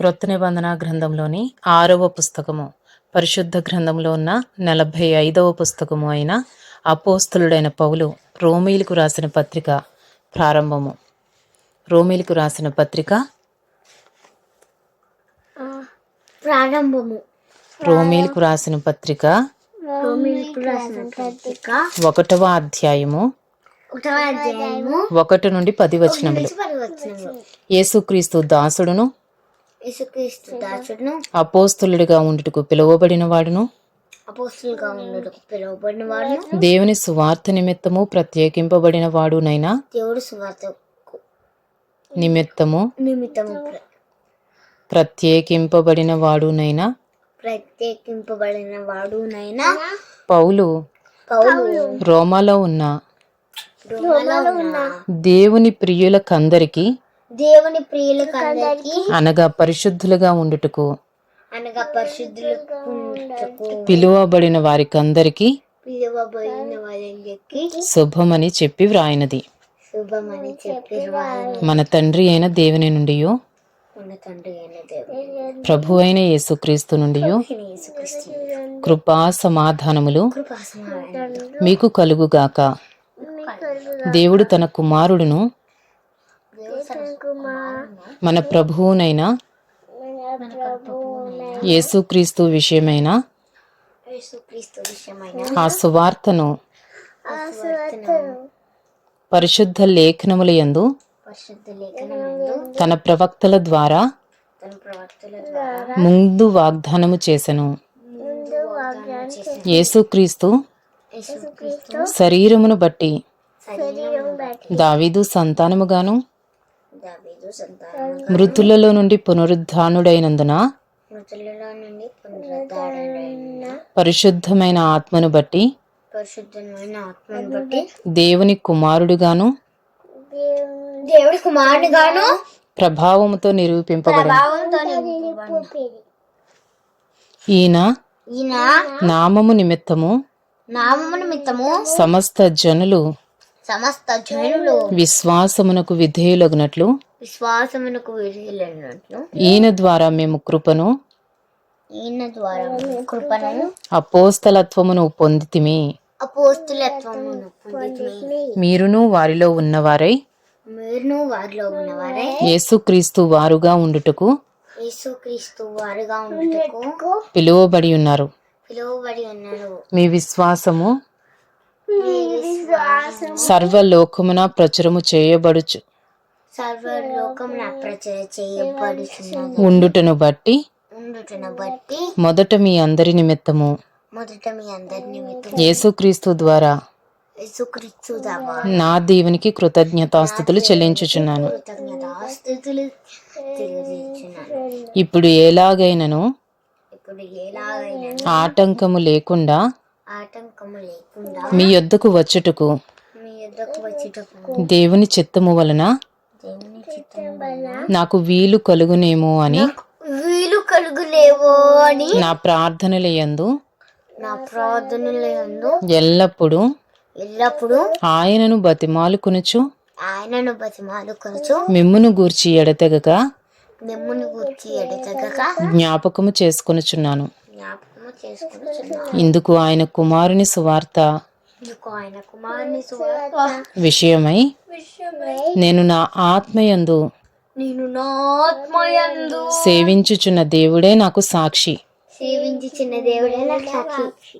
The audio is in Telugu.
క్రొత్త నిబంధన గ్రంథంలోని ఆరవ పుస్తకము పరిశుద్ధ గ్రంథంలో ఉన్న నలభై ఐదవ పుస్తకము అయిన అపోస్తులుడైన పౌలు రోమీలకు రాసిన పత్రిక ప్రారంభము. రోమీలకు రాసిన పత్రిక ప్రారంభము. రోమీలకు రాసిన పత్రిక ఒకటవ అధ్యాయము ఒకటి నుండి పది వచనములు. యేసుక్రీస్తు దాసుడును యేసుక్రీస్తు దాసుడును. అపోస్తులుడిగా ఉండుటకు పిలువబడిన వాడును. అపోస్తులుగా ఉండటకు పిలువబడిన వాడును. దేవుని సువార్త నిమిత్తము ప్రత్యేకింపబడిన వాడునైనా దేవుడు సువార్తకు నిమిత్తము నిమిత్తము ప్ర- ప్రత్యేకింపబడిన వాడునైనా ప్రత్యేకింపబడిన వాడునైనా పౌలు పౌలు రోమాలో ఉన్న రోమలో ఉన్న దేవుని ప్రియులకందరికి దేవుని ప్రియులకు అందరికీ అనగా పరిశుద్ధులుగా ఉండుటకు అనగా పరిశుద్ధులకు ఉండుటకు పిలువబడిన వారికందరికి పిలువబడిన శుభమని చెప్పి వ్రాయినది. శుభమని చెప్పి వారు మన తండ్రి అయిన దేవుని నుండి ప్రభు అయిన యేసుక్రీస్తు నుండి కృపా సమాధానములు మీకు కలుగుగాక. దేవుడు తన కుమారుడును మన ప్రభువునైన యేసుక్రీస్తు విషయమైన ఆ సువార్తను పరిశుద్ధ లేఖనముల యందు తన ప్రవక్తల ద్వారా ముందు వాగ్దానము చేసెను. చేసిన. యేసుక్రీస్తు శరీరమును బట్టి దావీదు సంతానముగాను మృతులలో నుండి పునరుద్ధానుడైనందున మృతులలో నుండి పునరుద్ధారణ పరిశుద్ధమైన ఆత్మను బట్టి పరిశుద్ధమైన ఆత్మను బట్టి దేవుని కుమారుడుగాను కుమారుడుగాను ప్రభావముతో నిరూపింపబడి ఈయన ఈయన నామము నిమిత్తము నామము నిమిత్తము సమస్త జనులు సమస్త జనులు విశ్వాసమునకు విధేయులగునట్లు విశ్వాసమునకు విధులైనట్లు ఈయన ద్వారా మేము కృపను ఈయన ద్వారా కృపను అపోస్తలత్వమును పొందితిమి. అపోస్తులత్వమును పొందితిమి. మీరును వారిలో ఉన్నవారై మీరును వారిలో ఉన్నవారే యేసుక్రీస్తు వారుగా ఉండుటకు యేసుక్రీస్తు వారుగా ఉండుటకు పిలువబడి ఉన్నారు. పిలువబడి ఉన్నారు. మీ విశ్వాసము సర్వలోకమున ప్రచురము చేయబడుచు. ఉండుటను బట్టి మొదట మీ అందరి నిమిత్తము. మొదట మీ అందరి నిమిత్తం యేసుక్రీస్తు ద్వారా నా దేవునికి కృతజ్ఞతాస్థుతులు చెల్లించుచున్నాను. ఇప్పుడు ఎలాగైనను ఆటంకము లేకుండా ఆటంకము లేకుండా మీ యొద్దకు వచ్చుటకు మీ దేవుని చిత్తము వలన దేవుని నాకు వీలు కలుగునేమో అని వీలు కలుగులేవో అని నా ప్రార్థనల యందు నా ప్రార్థనలందు ఎల్లప్పుడూ ఎల్లప్పుడూ ఆయనను బతిమాలుకొనుచు ఆయనను మిమ్మును గూర్చి ఎడతెగక నెమ్మును గూర్చి ఎడతెగక జ్ఞాపకము చేసుకొనుచున్నాను. చేసుకుని ఇందుకు ఆయన కుమారుని సువార్త విషయమై నేను నా ఆత్మయందు నేను నా ఆత్మయందు సేవించుచున్న దేవుడే నాకు సాక్షి. సేవించి చిన్న దేవుడే నాకు సాక్షి.